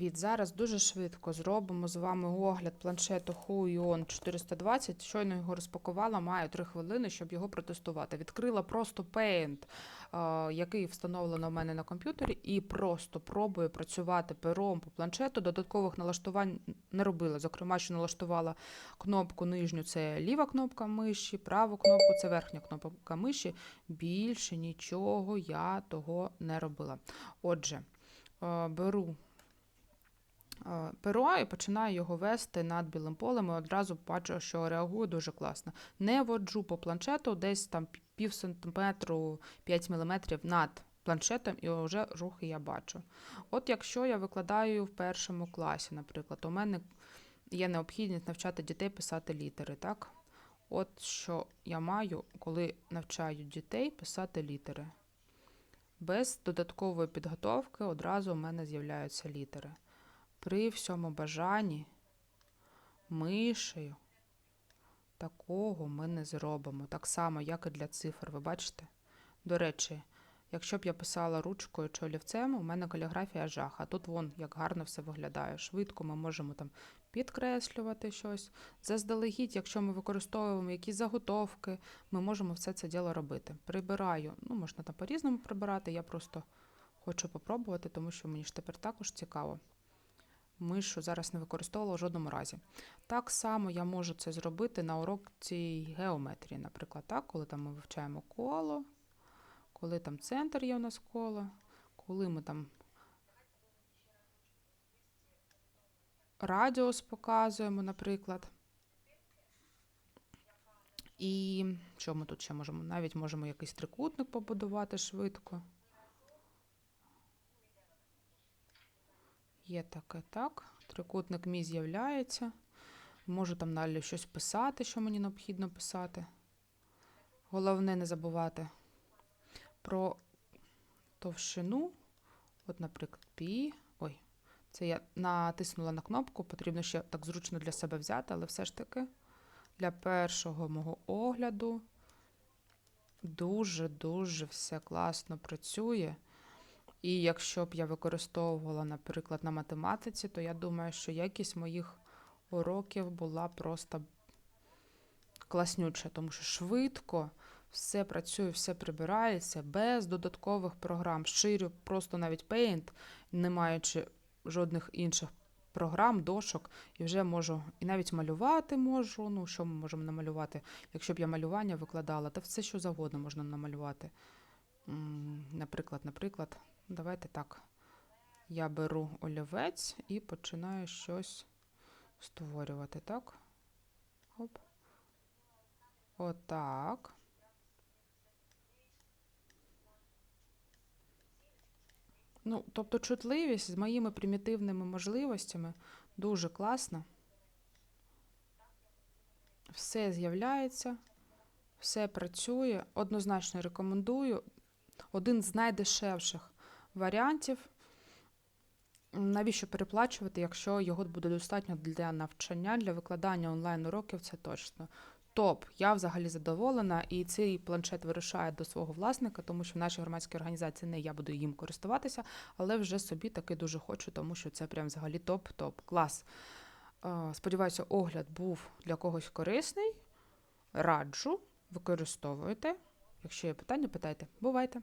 Привіт! Зараз дуже швидко зробимо з вами огляд планшету Huion 420. Щойно його розпакувала, маю 3 хвилини, щоб його протестувати. Відкрила просто Paint, який встановлено в мене на комп'ютері, і просто пробую працювати пером по планшету. Додаткових налаштувань не робила. Зокрема, що налаштувала кнопку нижню це ліва кнопка миші, праву кнопку це верхня кнопка миші. Більше нічого я того не робила. Отже, беру перо і починаю його вести над білим полем і одразу бачу, що реагує дуже класно. Не воджу по планшету десь там пів сантиметру 5 міліметрів над планшетом, і вже рухи я бачу. От якщо я викладаю в першому класі, наприклад, у мене є необхідність навчати дітей писати літери, так? От що я маю, коли навчаю дітей писати літери. Без додаткової підготовки одразу у мене з'являються літери. При всьому бажанні мишею такого ми не зробимо. Так само, як і для цифр, ви бачите? До речі, якщо б я писала ручкою чи олівцем, у мене каліграфія жах, а тут вон як гарно все виглядає. Швидко ми можемо там підкреслювати щось. Заздалегідь, якщо ми використовуємо якісь заготовки, ми можемо все це діло робити. Прибираю, ну можна там по-різному прибирати, я просто хочу попробувати, тому що мені ж тепер також цікаво. Мишу зараз не використовувала в жодному разі. Так само я можу це зробити на уроці геометрії, наприклад, так, коли там ми вивчаємо коло, коли там центр є у нас коло, коли ми там радіус показуємо, наприклад. І що ми тут ще можемо? Навіть можемо якийсь трикутник побудувати швидко. Є таке так. Трикутник мій з'являється. Можу там далі щось писати, що мені необхідно писати. Головне не забувати про товщину. От, наприклад, пі. Ой, це я натиснула на кнопку, потрібно ще так зручно для себе взяти, але все ж таки для першого мого огляду дуже-дуже все класно працює. І якщо б я використовувала, наприклад, на математиці, то я думаю, що якість моїх уроків була просто класнюча, тому що швидко все працює, все прибирається без додаткових програм. Ширю просто навіть Paint, не маючи жодних інших програм, дошок, і вже можу і навіть малювати можу. Ну, що ми можемо намалювати? Якщо б я малювання викладала, то все що завгодно можна намалювати. Наприклад, наприклад, давайте так. Я беру олівець і починаю щось створювати, так? Оп. Отак. Ну, тобто чутливість з моїми примітивними можливостями дуже класна. Все з'являється, все працює. Однозначно рекомендую. Один з найдешевших варіантів. Навіщо переплачувати, якщо його буде достатньо для навчання, для викладання онлайн-уроків, це точно. Топ, я взагалі задоволена, і цей планшет вирушає до свого власника, тому що в нашій громадській організації не я буду їм користуватися, але вже собі таки дуже хочу, тому що це прям взагалі топ-топ. Клас. Е, Сподіваюся, огляд був для когось корисний. Раджу, використовуйте. Якщо є питання, питайте. Бувайте!